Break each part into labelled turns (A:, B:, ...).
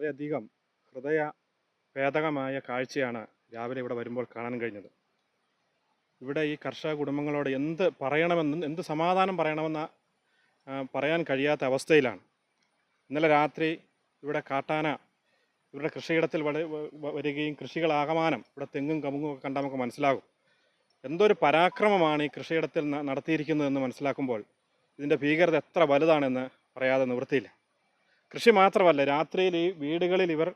A: വളരെയധികം ഹൃദയ ഭേദകമായ കാഴ്ചയാണ് രാവിലെ ഇവിടെ വരുമ്പോൾ കാണാൻ കഴിഞ്ഞത്. ഇവിടെ ഈ കർഷക കുടുംബങ്ങളോട് എന്ത് പറയണമെന്നും എന്ത് സമാധാനം പറയണമെന്ന പറയാൻ കഴിയാത്ത അവസ്ഥയിലാണ്. ഇന്നലെ രാത്രി ഇവിടെ കാട്ടാന ഇവരുടെ കൃഷിയിടത്തിൽ വരികയും കൃഷികൾ കൃഷികളാകമാനം ഇവിടെ തെങ്ങും കമുങ്ങും ഒക്കെ കണ്ടാൽ നമുക്ക് മനസ്സിലാകും. എന്തൊരു പരാക്രമമാണ് ഈ കൃഷിയിടത്തിൽ നടത്തിയിരിക്കുന്നതെന്ന് മനസ്സിലാക്കുമ്പോൾ ഇതിന്റെ ഭീകരത എത്ര വലുതാണെന്ന് പറയാതെ നിവൃത്തിയില്ല. കൃഷി മാത്രമല്ല രാത്രിയിൽ ഈ വീടുകളിൽ ഇവർ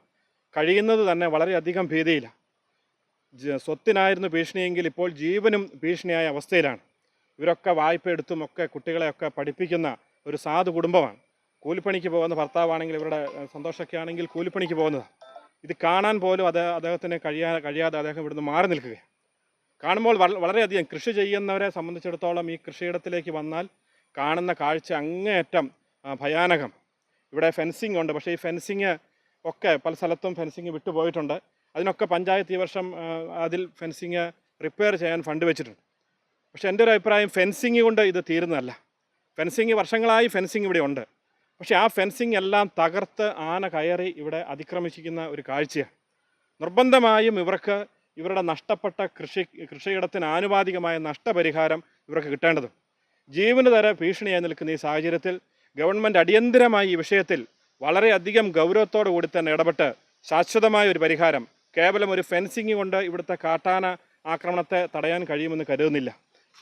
A: കഴിയുന്നത് തന്നെ വളരെയധികം ഭീതിയിലാണ് സ്വത്തിനായിരുന്നു ഭീഷണിയെങ്കിൽ ഇപ്പോൾ ജീവനും ഭീഷണിയായ അവസ്ഥയിലാണ്. ഇവരൊക്കെ വായ്പ എടുത്തും ഒക്കെ കുട്ടികളെയൊക്കെ പഠിപ്പിക്കുന്ന ഒരു സാധു കുടുംബമാണ്. കൂലിപ്പണിക്ക് പോകുന്ന ഭർത്താവാണെങ്കിൽ ഇവരുടെ സന്തോഷമൊക്കെ ആണെങ്കിൽ കൂലിപ്പണിക്ക് പോകുന്നതാണ് ഇത് കാണാൻ പോലും അത് അദ്ദേഹത്തിന് കഴിയാ കഴിയാതെ അദ്ദേഹം ഇവിടുന്ന് മാറി നിൽക്കുകയാണ് കാണുമ്പോൾ വള- വളരെയധികം കൃഷി ചെയ്യുന്നവരെ സംബന്ധിച്ചിടത്തോളം ഈ കൃഷിയിടത്തിലേക്ക് വന്നാൽ കാണുന്ന കാഴ്ച അങ്ങേയറ്റം ഭയാനകം. ഇവിടെ ഫെൻസിങ് ഉണ്ട്. പക്ഷേ ഈ ഫെൻസിങ് ഒക്കെ പല സ്ഥലത്തും ഫെൻസിങ് വിട്ടുപോയിട്ടുണ്ട് അതിനൊക്കെ പഞ്ചായത്ത് ഈ വർഷം അതിൽ ഫെൻസിങ് റിപ്പയർ ചെയ്യാൻ ഫണ്ട് വെച്ചിട്ടുണ്ട്. പക്ഷേ എന്റെ ഒരു അഭിപ്രായം ഫെൻസിങ് കൊണ്ട് ഇത് തീരുന്നതല്ല. ഫെൻസിങ് വർഷങ്ങളായി ഫെൻസിങ് ഇവിടെ ഉണ്ട്. പക്ഷേ ആ ഫെൻസിങ് എല്ലാം തകർത്ത് ആന കയറി ഇവിടെ അതിക്രമിച്ചിരിക്കുന്ന ഒരു കാഴ്ചയാണ്. നിർബന്ധമായും ഇവർക്ക് ഇവരുടെ നഷ്ടപ്പെട്ട കൃഷി കൃഷിയിടത്തിന് ആനുപാതികമായ നഷ്ടപരിഹാരം ഇവർക്ക് കിട്ടേണ്ടത് ജീവന് തര ഭീഷണിയായി നിൽക്കുന്ന ഈ സാഹചര്യത്തിൽ ഗവൺമെന്റ് അടിയന്തിരമായി ഈ വിഷയത്തിൽ വളരെയധികം ഗൗരവത്തോടു കൂടി തന്നെ ഇടപെട്ട് ശാശ്വതമായ ഒരു പരിഹാരം കേവലം ഒരു ഫെൻസിങ് കൊണ്ട് ഇവിടുത്തെ കാട്ടാന ആക്രമണത്തെ തടയാൻ കഴിയുമെന്ന് കരുതുന്നില്ല.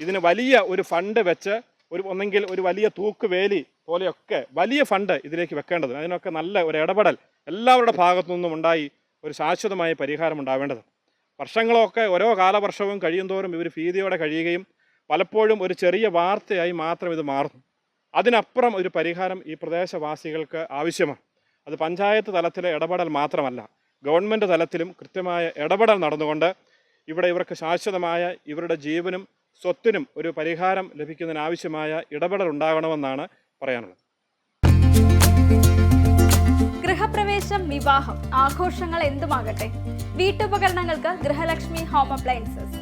A: ഇതിന് വലിയ ഒരു ഫണ്ട് വെച്ച് ഒരു ഒന്നെങ്കിൽ ഒരു വലിയ തൂക്കുവേലി പോലെയൊക്കെ വലിയ ഫണ്ട് ഇതിലേക്ക് വെക്കേണ്ടത് അതിനൊക്കെ നല്ല ഒരു ഇടപെടൽ എല്ലാവരുടെ ഭാഗത്തു നിന്നും ഉണ്ടായി ഒരു ശാശ്വതമായ പരിഹാരം ഉണ്ടാവേണ്ടത് വർഷങ്ങളൊക്കെ ഓരോ കാലവർഷവും കഴിയുന്തോറും ഇവർ ഭീതിയോടെ കഴിയുകയും പലപ്പോഴും ഒരു ചെറിയ വാർത്തയായി മാത്രം ഇത് മാറുന്നു. അതിനപ്പുറം ഒരു പരിഹാരം ഈ പ്രദേശവാസികൾക്ക് ആവശ്യമാണ്. അത് പഞ്ചായത്ത് തലത്തിലെ ഇടപെടൽ മാത്രമല്ല ഗവൺമെന്റ് തലത്തിലും കൃത്യമായ ഇടപെടൽ നടന്നുകൊണ്ട് ഇവിടെ ഇവർക്ക് ശാശ്വതമായ ഇവരുടെ ജീവനും സ്വത്തിനും ഒരു പരിഹാരം ലഭിക്കുന്നതിനാവശ്യമായ ഇടപെടൽ ഉണ്ടാകണമെന്നാണ് പറയാനുള്ളത്.
B: ഗൃഹപ്രവേശം വിവാഹം ആഘോഷങ്ങൾ എന്തുമാകട്ടെ? വീട്ടുപകരണങ്ങൾക്ക് Grihalakshmi home appliances.